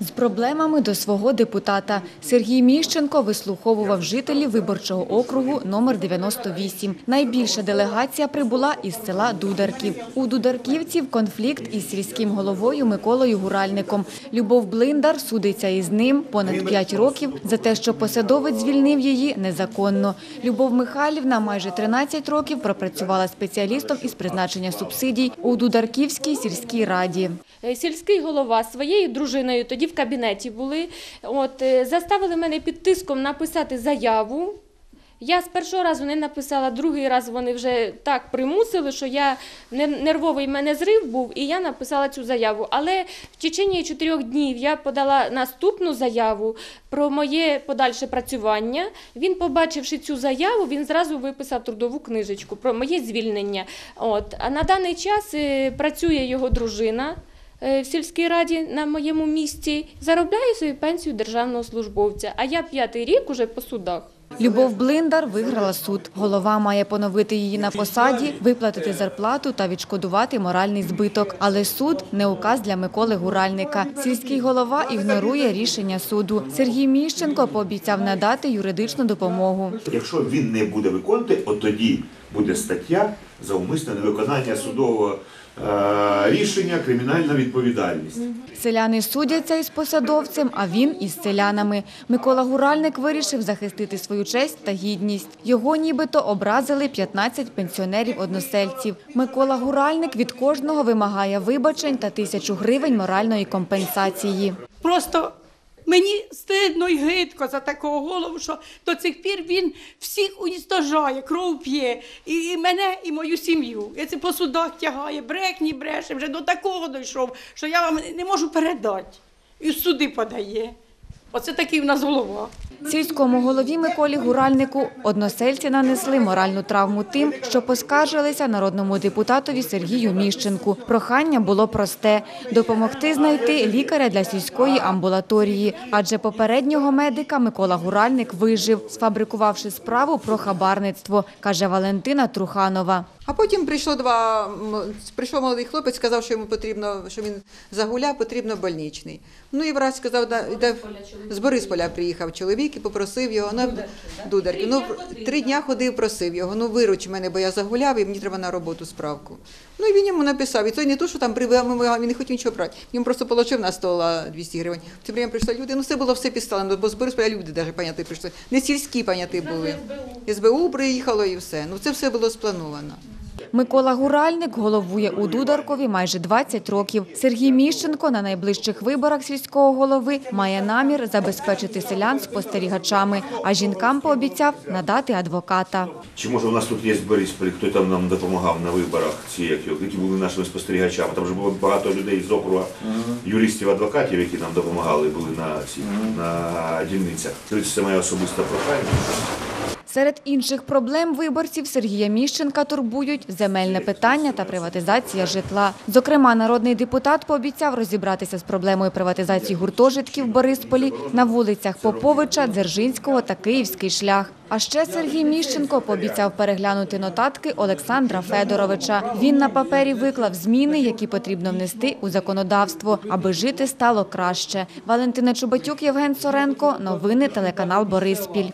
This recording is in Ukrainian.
З проблемами до свого депутата Сергій Міщенко вислуховував жителів виборчого округу номер 98. Найбільша делегація прибула із села Дударків. У Дударківців конфлікт із сільським головою Миколою Гуральником. Любов Блиндар судиться із ним понад 5 років за те, що посадовець звільнив її незаконно. Любов Михайлівна майже 13 років пропрацювала спеціалістом із призначення субсидій у Дударківській сільській раді. Е, Сільський голова своєю дружиною тоді в кабінеті були. От, е, заставили мене під тиском написати заяву. Я з першого разу не написала, другий раз вони вже так примусили, що я нервовий мене зрив був, і я написала цю заяву. Але в течение чотирьох днів я подала наступну заяву про моє подальше працювання. Він, побачивши цю заяву, він зразу виписав трудову книжечку про моє звільнення. От. А на даний час е, працює його дружина в сільській раді на моєму місці, заробляє свою пенсію державного службовця. А я п'ятий рік уже по судах. Любов Блиндар виграла суд. Голова має поновити її на посаді, виплатити зарплату та відшкодувати моральний збиток. Але суд не указ для Миколи Гуральника. Сільський голова ігнорує рішення суду. Сергій Міщенко пообіцяв надати юридичну допомогу. Якщо він не буде виконувати, от тоді буде стаття за умисне невиконання судового е, рішення, кримінальна відповідальність. Селяни судяться із посадовцем, а він із селянами. Микола Гуральник вирішив захистити свою честь та гідність. Його нібито образили 15 пенсіонерів-односельців. Микола Гуральник від кожного вимагає вибачень та тисячу гривень моральної компенсації. Просто мені стидно і гидко за такого голову, що до цих пір він всіх уністожає, кров п'є, і, мене, і мою сім'ю. І це по судах тягає, брехні бреше, вже до такого дійшов, що я вам не можу передати. І суди подає. Оце такий в нас голова. Сільському голові Миколі Гуральнику односельці нанесли моральну травму тим, що поскаржилися народному депутатові Сергію Міщенку. Прохання було просте – допомогти знайти лікаря для сільської амбулаторії. Адже попереднього медика Микола Гуральник вижив, сфабрикувавши справу про хабарництво, каже Валентина Труханова. А потім прийшло два прийшов молодий хлопець, сказав, що йому потрібно, що він загуляв, потрібно больничний. Ну і врач сказав, да, да, з Борисполя приїхав чоловік і попросив його на дударки. Ну три дня ходив, просив його. Ну вируч мене, бо я загуляв і мені треба на роботу справку. Ну і він йому написав. І це не то, що там привив, він не хотів нічого брати. Він просто положив на стол а, 200 гривень. В це время прийшли люди. Ну це було все підставлено, бо з Борисполя люди навіть поняти прийшли. Не сільські поняти були. СБУ приїхало і все. Ну це все було сплановано. Микола Гуральник головує у Дударкові майже 20 років. Сергій Міщенко на найближчих виборах сільського голови має намір забезпечити селян спостерігачами, а жінкам пообіцяв надати адвоката. Чи може у нас тут є в Борисполі, хто там нам допомагав на виборах, ці, як які були нашими спостерігачами? Там вже було багато людей з округа, юристів, адвокатів, які нам допомагали, були на, ці, на дільницях. Це моя особиста прохання. Серед інших проблем виборців Сергія Міщенка турбують земельне питання та приватизація житла. Зокрема, народний депутат пообіцяв розібратися з проблемою приватизації гуртожитків в Борисполі на вулицях Поповича, Дзержинського та Київський шлях. А ще Сергій Міщенко пообіцяв переглянути нотатки Олександра Федоровича. Він на папері виклав зміни, які потрібно внести у законодавство, аби жити стало краще. Валентина Чубатюк, Євген Соренко. Новини телеканал Бориспіль.